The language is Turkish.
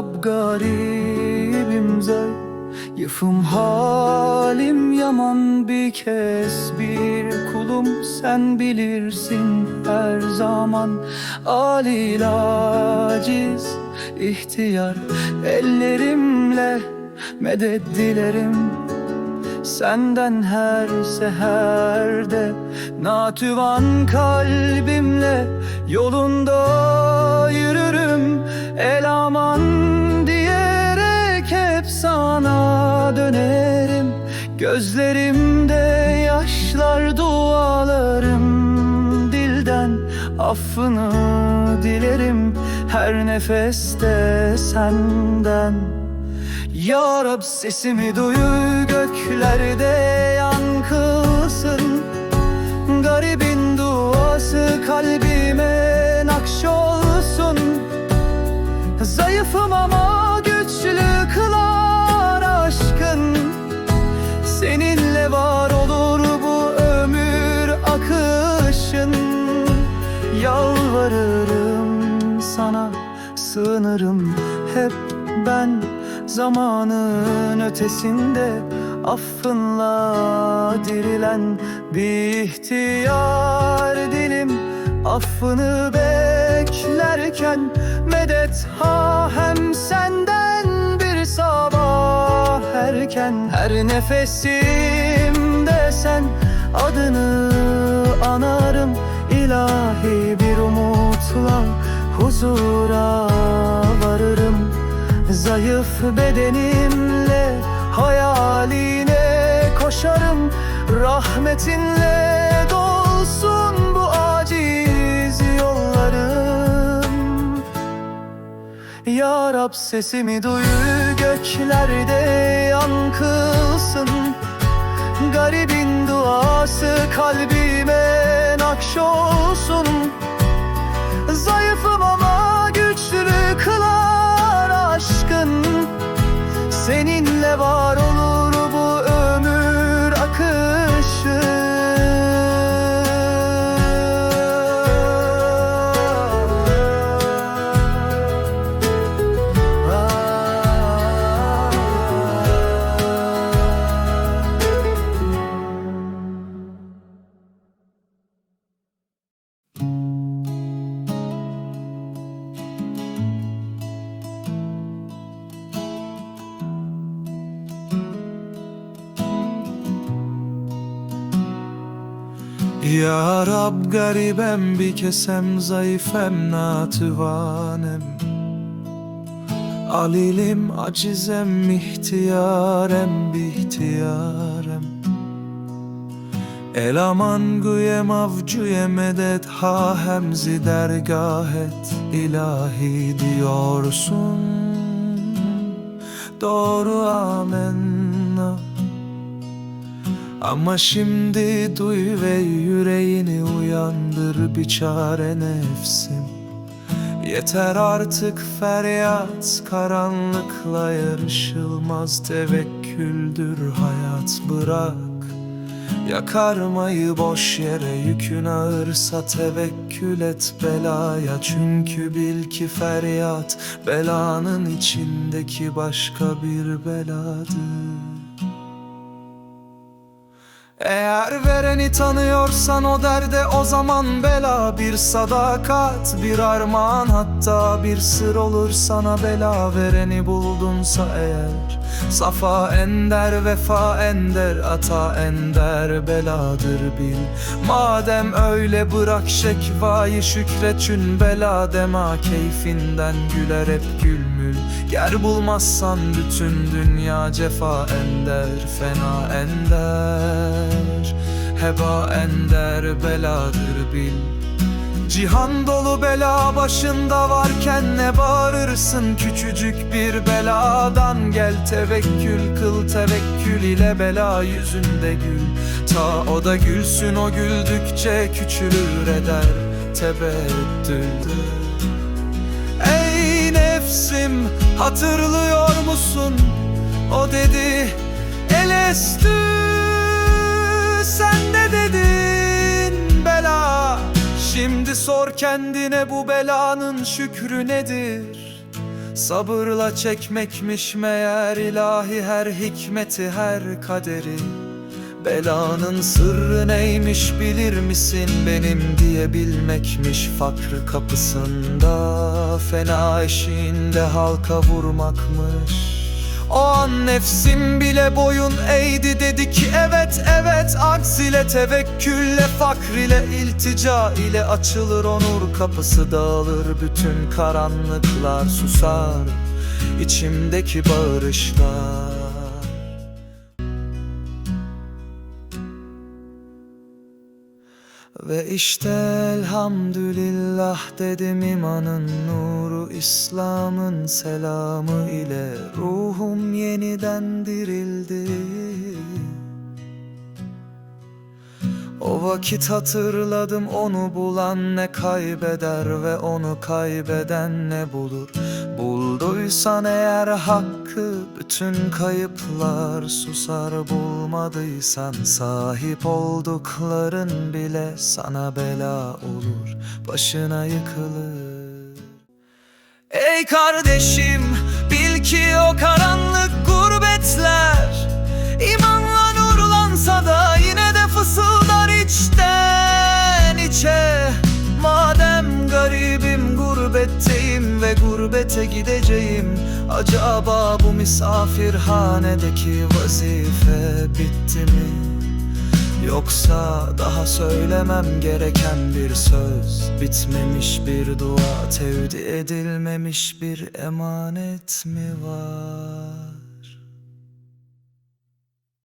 Rab garibim zayıfım halim yaman bir kez bir kulum sen bilirsin her zaman. Alil aciz ihtiyar ellerimle medet dilerim. Senden her seherde Natüvan kalbimle Yolunda yürürüm Gözlerimde yaşlar dualarım dilden Affını dilerim. Her nefeste senden. Ya Rab sesimi duyu göklerde yankılsın Garibin sığınırım. Hep ben Zamanın ötesinde affınla dirilen bir ihtiyar dilim. Affını beklerken medet ha hem senden bir sabah erken. Her nefesimde sen adını anarım. İlahi bir umutla huzura varırım. Zayıf bedenimle hayaline koşarım. Rahmetinle dolsun bu aciz yollarım. Ya Rab sesimi duy göklerde yankılsın. Garibin duası kalbime nakş olsun Ya Rab garibem bir kesem zayıfem natüvanem Alilim acizem ihtiyarem bihtiyarem El aman güyem avcüye medet ha hemzi dergahet ilahi diyorsun. Doğru amenna ama şimdi duy ve yüreğini uyandır bir çare nefsim. Yeter artık feryat karanlıkla yarışılmaz tevekküldür hayat bırak. Yakarmayı boş yere yükün ağırsa tevekkül et belaya. Çünkü bil ki feryat belanın içindeki başka bir beladır eğer vereni tanıyorsan o derde o zaman bela. Bir sadakat bir armağan hatta bir sır olur sana bela. Vereni buldunsa eğer Safa ender vefa ender ata ender beladır bil. Madem öyle bırak şekvayı şükretün bela. Dema Keyfinden güler hep gülmül. Ger bulmazsan bütün dünya cefa ender Fena ender Heba ender beladır bil. Cihan dolu bela başında varken ne bağırırsın? Küçücük bir beladan Gel tevekkül kıl tevekkül ile bela yüzünde gül. Ta o da gülsün o güldükçe küçülür eder tebeddüldür. Ey nefsim hatırlıyor musun? O dedi elestü Şimdi sor kendine bu belanın şükrü nedir? Sabırla çekmekmiş meğer ilahi her hikmeti her kaderi. Belanın sırrı neymiş bilir misin benim diyebilmekmiş Fakr kapısında? Fena eşiğinde halka vurmakmış o an nefsim bile boyun eğdi dedi ki evet evet Akz ile tevekkülle fakr ile iltica ile açılır onur kapısı dağılır bütün karanlıklar susar içimdeki bağırışlar Ve işte elhamdülillah dedim imanın nuru İslam'ın selamı ile ruhum yeniden dirildi O vakit hatırladım onu bulan ne kaybeder ve onu kaybeden ne bulur? Bulduysan eğer hakkı bütün kayıplar susar Bulmadıysan sahip oldukların bile sana bela olur Başına yıkılır. Ey kardeşim bil ki o karanlık gurbetler gurbetteyim ve gurbete gideceğim Acaba bu misafirhanedeki vazife bitti mi? Yoksa daha söylemem gereken bir söz Bitmemiş bir dua tevdi edilmemiş bir emanet mi var?